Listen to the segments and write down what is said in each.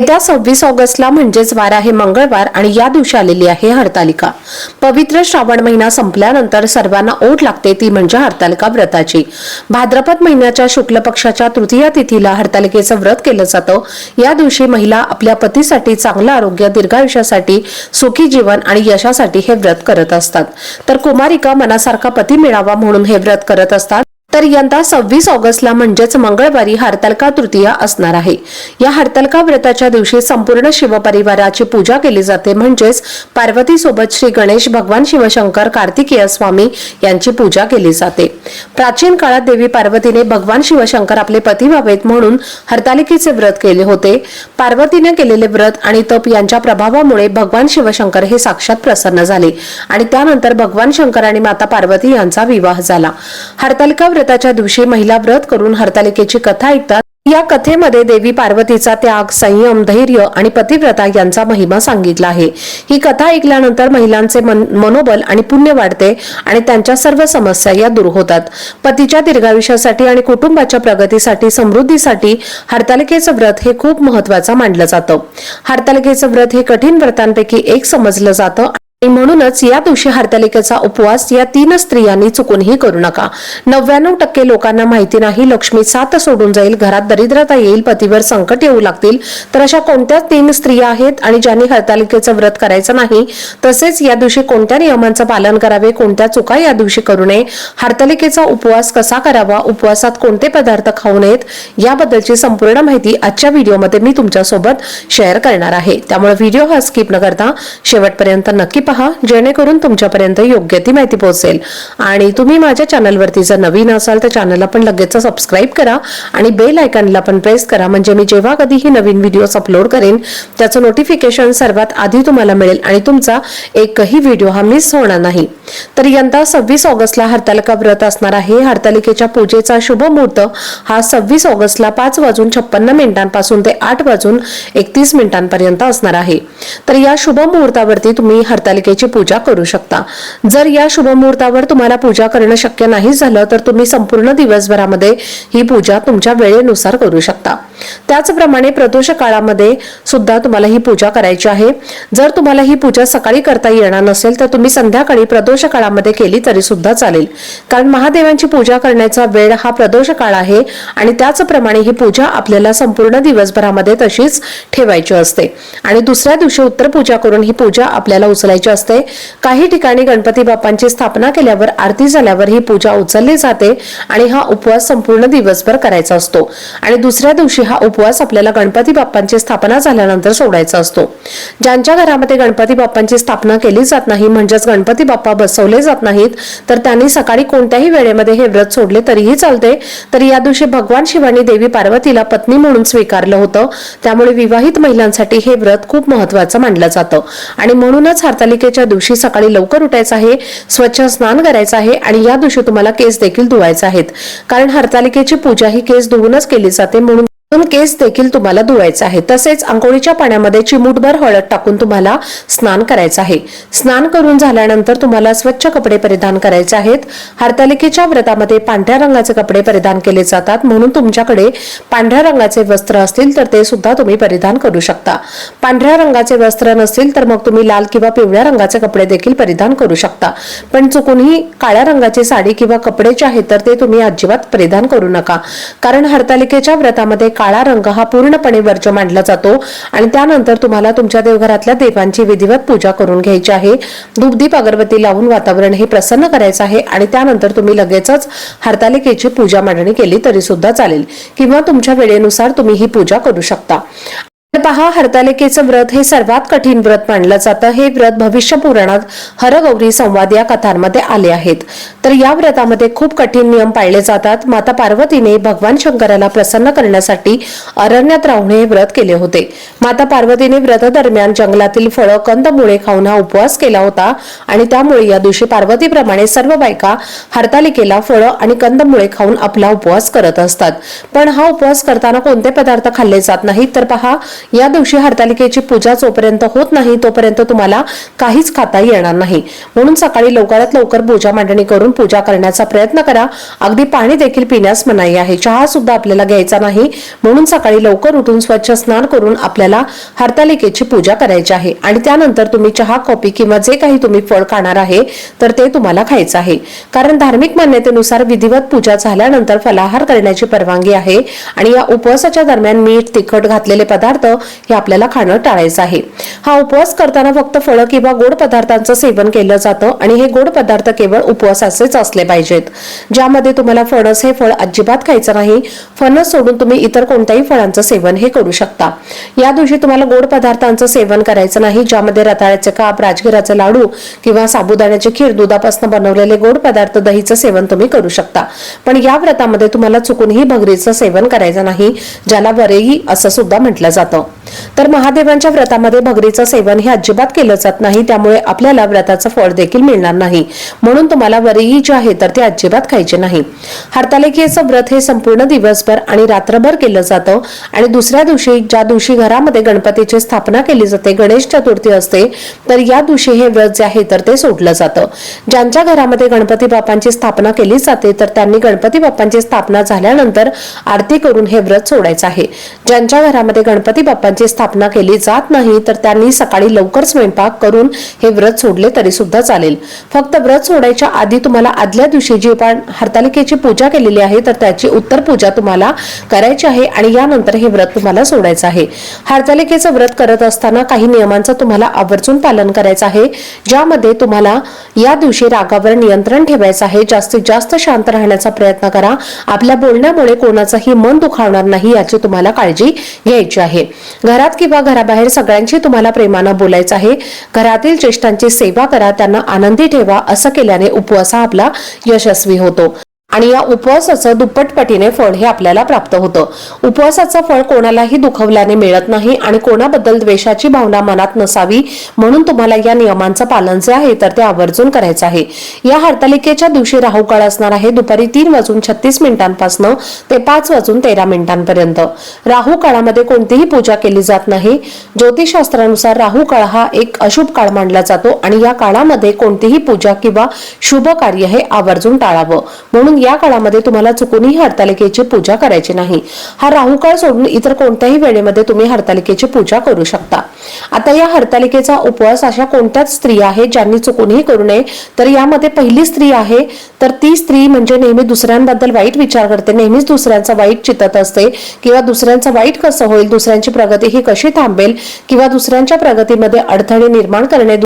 येत्या सव्वीस ऑगस्टला म्हणजेच वार आहे मंगळवार आणि या दिवशी आलेली आहे हरतालिका. पवित्र श्रावण महिना संपल्यानंतर सर्वांना ओढ लागते ती म्हणजे हरतालिका व्रताची. भाद्रपद महिन्याच्या शुक्ल पक्षाच्या तृतीया तिथीला हरतालिकेचं व्रत केलं जातं. या दिवशी महिला आपल्या पतीसाठी चांगलं आरोग्य दीर्घायुष्यासाठी सुखी जीवन आणि यशासाठी हे व्रत करत असतात. तर कुमारिका मनासारखा पती मिळावा म्हणून हे व्रत करत असतात. तर यंदा सव्वीस ऑगस्टला म्हणजेच मंगळवारी हरतालिका तृतीया असणार आहे. या हरतालिका व्रताच्या दिवशी संपूर्ण शिवपरिवाराची पूजा केली जाते. म्हणजेच पार्वती सोबत श्री गणेश भगवान शिवशंकर कार्तिकेय स्वामी यांची पूजा केली जाते. प्राचीन काळात देवी पार्वतीने भगवान शिवशंकर आपले पती व्हावेत म्हणून हरतालिकेचे व्रत केले होते. पार्वतीने केलेले व्रत आणि तप यांच्या प्रभावामुळे भगवान शिवशंकर हे साक्षात प्रसन्न झाले आणि त्यानंतर भगवान शंकर आणि माता पार्वती यांचा विवाह झाला. हरतालिका व्रताच्या दिवशी महिला व्रत करून हरतालिकेची कथा ऐकतात. या कथेमध्ये देवी पार्वतीचा त्याग संयम धैर्य आणि पतिव्रता यांचा महिमा सांगितला आहे. ही कथा ऐकल्यानंतर महिलांचे मन- मनोबल आणि पुण्य वाढते आणि त्यांच्या सर्व समस्या या दूर होतात. पतीच्या दीर्घायुष्यासाठी आणि कुटुंबाच्या प्रगतीसाठी समृद्धीसाठी हरतालिकेचं व्रत हे खूप महत्वाचं मानलं जातं. हरतालिकेचं व्रत हे कठीण व्रतांपैकी एक समजलं जातं म्हणूनच या दिवशी हरतालिकेचा उपवास या तीन स्त्रियांनी चुकूनही करू नका. नव्याण्णव टक्के लोकांना माहिती नाही लक्ष्मी सात सोडून जाईल घरात दरिद्रता येईल पतीवर संकट येऊ लागतील तर अशा कोणत्या तीन स्त्रिया आहेत आणि ज्यांनी हरतालिकेचं व्रत करायचं नाही तसेच या दिवशी कोणत्या नियमांचं पालन करावे कोणत्या चुका या दिवशी करू नये हरतालिकेचा उपवास कसा करावा उपवासात कोणते पदार्थ खाऊ नयेत याबद्दलची संपूर्ण माहिती आजच्या व्हिडिओमध्ये मी तुमच्यासोबत शेअर करणार आहे. त्यामुळे व्हिडिओ हा स्किप न करता शेवटपर्यंत नक्की पहा जेणेकरून तुमच्यापर्यंत योग्य ती माहिती पोहोचेल. आणि तुम्ही माझ्या चॅनलवरती जर नवीन असाल तर चॅनलला पण लगेच सबस्क्राईब करा आणि बेल आयकॉनला पण प्रेस करा. म्हणजे मी जेव्हा कधीही नवीन व्हिडिओज अपलोड करेन त्याचं नोटिफिकेशन सर्वात आधी तुम्हाला मिळेल आणि तुमचा एकही व्हिडिओ हा मिस होणार नाही. तर यंदा सव्वीस ऑगस्टला हरतालिका व्रत असणार आहे. हरतालिकेच्या पूजेचा शुभ मुहूर्त हा सव्वीस ऑगस्टला पाच वाजून छप्पन्न मिनिटांपासून ते आठ वाजून एकतीस मिनिटांपर्यंत असणार आहे. तर या शुभ मुहूर्तावरती तुम्ही हरतालिकेची पूजा करू शकता. जर या शुभ मुहूर्तावर तुम्हाला पूजा करणं शक्य नाही झालं तर तुम्ही संपूर्ण दिवसभरामध्ये ही पूजा तुमच्या वेळेनुसार करू शकता. त्याचप्रमाणे प्रदोष काळामध्ये सुद्धा तुम्हाला ही पूजा करायची आहे. जर तुम्हाला ही पूजा सकाळी करता येणार नसेल तर तुम्ही संध्याकाळी प्रदोष काळामध्ये केली तरी सुद्धा चालेल. कारण महादेवांची पूजा करण्याचा वेळ हा प्रदोष काळ आहे आणि त्याचप्रमाणे ही पूजा आपल्याला संपूर्ण दिवसभरामध्ये तशीच ठेवायची असते. आणि दुसऱ्या दिवशी उत्तर पूजा करून ही पूजा आपल्याला उचलायची असते. काही ठिकाणी गणपती बाप्पांची स्थापना केल्यावर आरती झाल्यावर ही पूजा उचलली जाते आणि हा उपवास संपूर्ण दिवसभर करायचा असतो. आणि दुसऱ्या दिवशी हा उपवास आपल्याला गणपती बाप्पांची स्थापना झाल्यानंतर सोडायचा असतो. ज्यांच्या घरामध्ये गणपती बाप्पांची स्थापना केली जात नाही म्हणजेच गणपती बाप्पा बसवले जात नाहीत तर त्यांनी सकाळी कोणत्याही वेळेमध्ये हे व्रत सोडले तरीही चालते. तर या दिवशी भगवान शिवानी देवी पार्वतीला पत्नी म्हणून स्वीकारलं होतं. त्यामुळे विवाहित महिलांसाठी हे व्रत खूप महत्वाचं मानलं जातं. आणि म्हणूनच हरतालिकेच्या दिवशी सकाळी लवकर उठायचं आहे स्वच्छ स्नान करायचं आहे आणि या दिवशी तुम्हाला केस देखील धुवायचे आहेत. कारण हरतालिकेची पूजा ही केस धुवूनच केली जाते म्हणून पण केस देखील तुम्हाला धुवायचा आहे. तसेच आंघोळीच्या पाण्यामध्ये चिमूटभर हळद टाकून तुम्हाला स्नान करायचं आहे. स्नान करून झाल्यानंतर तुम्हाला स्वच्छ कपडे परिधान करायचे आहेत. हरतालिकेच्या व्रतामध्ये पांढऱ्या रंगाचे कपडे परिधान केले जातात. म्हणून तुमच्याकडे पांढऱ्या रंगाचे वस्त्र असतील तर ते सुद्धा तुम्ही परिधान करू शकता. पांढऱ्या रंगाचे वस्त्र नसतील तर मग तुम्ही लाल किंवा पिवळ्या रंगाचे कपडे देखील परिधान करू शकता. पण चुकूनही काळ्या रंगाची साडी किंवा कपडे जे आहेत तर ते तुम्ही अजिबात परिधान करू नका. कारण हरतालिकेच्या व्रतामध्ये काळा रंग हा पूर्णपणे वर्ज्य मांडला जातो. आणि त्यानंतर तुम्हाला तुमच्या देवघरातल्या देवांची विधिवत पूजा करून घ्यायची आहे. धूपदीप अगरबत्ती लावून वातावरण हे प्रसन्न करायचं आहे. आणि त्यानंतर तुम्ही लगेचच हरतालिकेची पूजा मांडणी केली तरी सुद्धा चालेल. किंवा तुमच्या वेळेनुसार तुम्ही ही पूजा करू शकता. पहा हरतालिकेचं व्रत हे सर्वात कठीण व्रत मानलं जातं. हे व्रत भविष्य पुराणात हरगौरी संवाद या कथांमध्ये आले आहेत. तर या व्रतामध्ये खूप कठीण नियम पाळले जातात. माता पार्वतीने भगवान शंकराला प्रसन्न करण्यासाठी अरण्यात राहून हे व्रत केले होते. माता पार्वतीने व्रत दरम्यान जंगलातील फळं कंदमुळे खाऊन हा उपवास केला होता आणि त्यामुळे या दिवशी पार्वतीप्रमाणे सर्व बायका हरतालिकेला फळं आणि कंदमुळे खाऊन आपला उपवास करत असतात. पण हा उपवास करताना कोणते पदार्थ खाल्ले जात नाहीत? तर पहा या दिवशी हरतालिकेची पूजा जोपर्यंत होत नाही तोपर्यंत तुम्हाला काहीच खाता येणार नाही. म्हणून सकाळी लवकरात लवकर पूजा मांडणी करून पूजा करण्याचा प्रयत्न करा. अगदी पाणी देखील पिण्यास मनाई आहे. चहा सुद्धा आपल्याला घ्यायचा नाही. म्हणून सकाळी लवकर उठून स्वच्छ स्नान करून आपल्याला हरतालिकेची पूजा करायची आहे. आणि त्यानंतर तुम्ही चहा कॉफी किंवा जे काही तुम्ही फळ खाणार आहे तर ते तुम्हाला खायचं आहे. कारण धार्मिक मान्यतेनुसार विधिवत पूजा झाल्यानंतर फलाहार करण्याची परवानगी आहे. आणि या उपवासाच्या दरम्यान मीठ तिखट घातलेले पदार्थ हे आपल्याला खाणं टाळायचं आहे. हा उपवास करताना फक्त फळं किंवा गोड पदार्थांचं सेवन केलं जातं. आणि हे गोड पदार्थ केवळ उपवासाचेच असले पाहिजेत. ज्यामध्ये तुम्हाला फणस हे फळ अजिबात खायचं नाही. फणस सोडून तुम्ही इतर कोणत्याही फळांचं सेवन हे करू शकता. या दिवशी तुम्हाला गोड पदार्थांचं सेवन करायचं नाही ज्यामध्ये रताळ्याचे काप राजगिराचे लाडू किंवा साबुदाण्याची खीर दुधापासून बनवलेले गोड पदार्थ दहीचं सेवन तुम्ही करू शकता. पण या व्रतामध्ये तुम्हाला चुकूनही भगरीचं सेवन करायचं नाही ज्याला वरेही असं सुद्धा म्हटलं जातं. तर महादेवांच्या व्रतामध्ये भगरीचं सेवन हे अजिबात केलं जात नाही त्यामुळे आपल्याला व्रताचं फळ देखील मिळणार नाही. म्हणून तुम्हाला वरेही जे आहे तर ते अजिबात खायचे नाही. हरतालिकेचं व्रत हे संपूर्ण दिवसभर आणि रात्रभर केलं जातं. आणि दुसऱ्या दिवशी ज्या दिवशी घरामध्ये गणपतीची स्थापना केली जाते गणेश चतुर्थी असते तर या दिवशी हे व्रत जे आहे तर ते सोडलं जातं. ज्यांच्या घरामध्ये गणपती बाप्पांची स्थापना केली जाते तर त्यांनी गणपती बाप्पांची स्थापना झाल्यानंतर आरती करून हे व्रत सोडायचं आहे. ज्यांच्या घरामध्ये गणपती बाप्पांची स्थापना केली जात नाही तर त्यांनी सकाळी लवकर स्वयंपाक करून हे व्रत सोडले तरी सुद्धा चालेल. फक्त व्रत सोडायच्या आधी तुम्हाला आदल्या दिवशी जी आपण हरतालिकेची पूजा केलेली आहे तर त्याची उत्तर पूजा तुम्हाला करायची आहे आणि यानंतर हे व्रत तुम्हाला सोडायचं आहे. हरतालिकेचं व्रत करत असताना काही नियमांचं तुम्हाला आवर्जून पालन करायचं आहे ज्यामध्ये तुम्हाला या दिवशी रागावर नियंत्रण ठेवायचं आहे. जास्तीत जास्त शांत राहण्याचा प्रयत्न करा. आपल्या बोलण्यामुळे कोणाचंही मन दुखावणार नाही याची तुम्हाला काळजी घ्यायची आहे. घरात किंवा घराबाहेर सगळ्यांशी तुम्हाला प्रेमानं बोलायचं आहे. घरातील ज्येष्ठांची सेवा करा त्यांना आनंदी ठेवा. असं केल्याने उपवासा आपला यशस्वी होतो. आणि या उपवासाचं दुप्पट पटीने फळ हे आपल्याला प्राप्त होतं. उपवासाचं फळ कोणालाही दुखवल्याने मिळत नाही आणि कोणाबद्दल द्वेषाची भावना मनात नसावी म्हणून तुम्हाला या नियमांचं पालन जे आहे तर ते आवर्जून करायचं आहे. या हरतालिकेच्या दिवशी राहू काळ असणार आहे. दुपारी तीन वाजून छत्तीस मिनिटांपासून ते पाच वाजून तेरा मिनिटांपर्यंत. राहू काळामध्ये कोणतीही पूजा केली जात नाही. ज्योतिषशास्त्रानुसार राहू काळ हा एक अशुभ काळ मानला जातो आणि या काळामध्ये कोणतीही पूजा किंवा शुभ कार्य हे आवर्जून टाळावं. म्हणून या काळामध्ये तुम्हाला चुकूनही हरतालिकेची पूजा करायची नाही. हा राहू काळ सोडून इतर कोणत्याही वेळेमध्ये तुम्ही हरतालिकेची पूजा करू शकता. आता या हरतालिकेचा उपवास अशा कोणत्याच स्त्री आहेत ज्यांनी चुकूनही करू नये. तर यामध्ये पहिली स्त्री आहे तर ती स्त्री म्हणजे नेहमी दुसऱ्यांबद्दल वाईट विचार करते. नेहमीच दुसऱ्यांचा वाईट चितत असते किंवा दुसऱ्यांचं वाईट कसं होईल दुसऱ्यांची प्रगती ही कशी थांबेल किंवा दुसऱ्यांच्या प्रगतीमध्ये अडथळे निर्माण करणे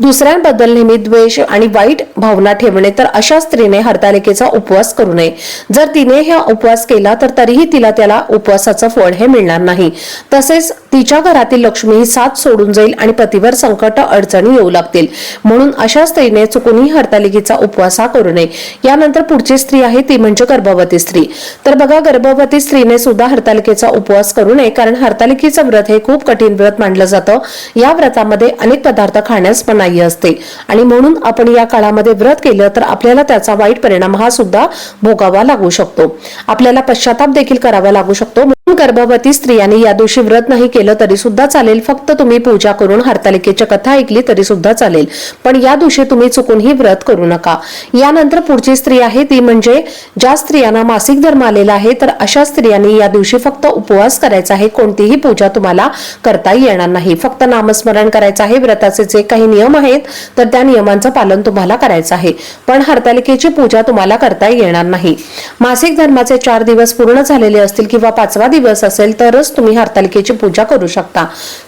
दुसऱ्यांबद्दल नेहमी द्वेष आणि वाईट भावना ठेवणे तर अशा स्त्रीने हरतालिकेचा उपवास करू नये. जर तिने हा उपवास केला तर तरीही तिला त्याला उपवासाचं फळ हे मिळणार नाही. तसेच तिच्या घरातील लक्ष्मी ही साथ सोडून जाईल आणि पतीवर संकट अडचणी येऊ लागतील. म्हणून अशा स्त्रीने चुकूनही हरतालिकेचा उपवास हा करू नये. यानंतर पुढची स्त्री आहे ती म्हणजे गर्भवती स्त्री. तर बघा गर्भवती स्त्रीने सुद्धा हरतालिकेचा उपवास करू नये कारण हरतालिकेचं व्रत हे खूप कठीण व्रत मानलं जातं. या व्रतामध्ये अनेक पदार्थ खाण्यास मनाई असते. आणि म्हणून आपण या काळामध्ये व्रत केलं तर आपल्याला त्याचा वाईट परिणाम हा सुद्धा भोगावा लागू शकतो. आपल्याला पश्चाताप देखील करावा लागू शकतो. गर्भवती स्त्रियांनी या दिवशी व्रत नाही केलं तरी सुद्धा चालेल. फक्त तुम्ही पूजा करून हरतालिकेच्या कथा ऐकली तरी सुद्धा चालेल. पण या दिवशी तुम्ही चुकूनही व्रत करू नका. यानंतर पुढची स्त्री आहे ती म्हणजे ज्या स्त्रियांना मासिक धर्म आलेला आहे तर अशा स्त्रियांनी या दिवशी फक्त उपवास करायचा आहे. कोणतीही पूजा तुम्हाला करता येणार नाही. फक्त नामस्मरण करायचं आहे. व्रताचे जे काही नियम आहेत तर त्या नियमांचं पालन तुम्हाला करायचं आहे. पण हरतालिकेची पूजा तुम्हाला करता येणार नाही. मासिक धर्माचे चार दिवस पूर्ण झालेले असतील किंवा पाचवा दिवस असेल तरच तुम्ही हरतालिकेची पूजा करू शकता.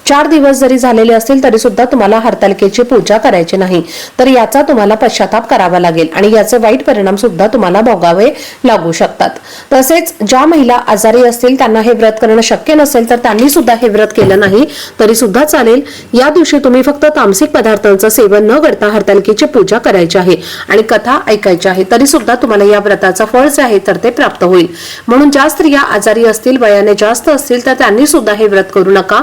चार दिवस जरी झालेले असतील तरी सुद्धा तुम्हाला हरतालिकेची पूजा करायची नाही. तर याचा तुम्हाला पश्चाताप करावा लागेल आणि याचे वाईट परिणाम सुद्धा तुम्हाला भोगावे लागू शकतात. तसेच ज्या महिला आजारी असतील त्यांना हे व्रत करणं शक्य नसेल तर त्यांनी सुद्धा हे व्रत केलं नाही तरी सुद्धा चालेल. या दिवशी तुम्ही फक्त तामसिक पदार्थांचं सेवन न करता हरतालिकेची पूजा करायची आहे आणि कथा ऐकायची आहे तरी सुद्धा तुम्हाला या व्रताचं फळ जे आहे तर ते प्राप्त होईल. म्हणून ज्या स्त्रिया आजारी असतील वया वयाने जास्त असतील तर त्यांनी सुद्धा हे व्रत करू नका.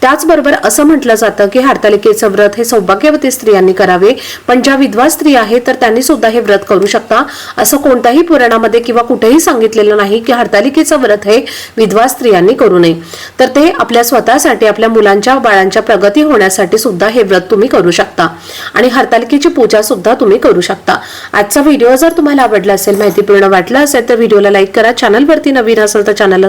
त्याचबरोबर असं म्हटलं जातं की हरतालिकेचं व्रत हे सौभाग्यवती स्त्रियांनी करावे. पण ज्या विधवा स्त्री आहेत तर त्यांनी सुद्धा हे व्रत करू शकता. असं कोणत्याही पुराणामध्ये किंवा कुठेही सांगितलेलं नाही की हरतालिकेचं व्रत हे विधवा स्त्रियांनी करू नये. तर ते आपल्या स्वतःसाठी आपल्या मुलांच्या बाळांच्या प्रगती होण्यासाठी सुद्धा हे व्रत तुम्ही करू शकता. आणि हरतालिकेची पूजा सुद्धा तुम्ही करू शकता. आजचा व्हिडिओ जर तुम्हाला आवडला असेल माहितीपूर्ण वाटला असेल तर व्हिडिओला लाईक करा. चॅनलवरती नवीन असेल तर चॅनलला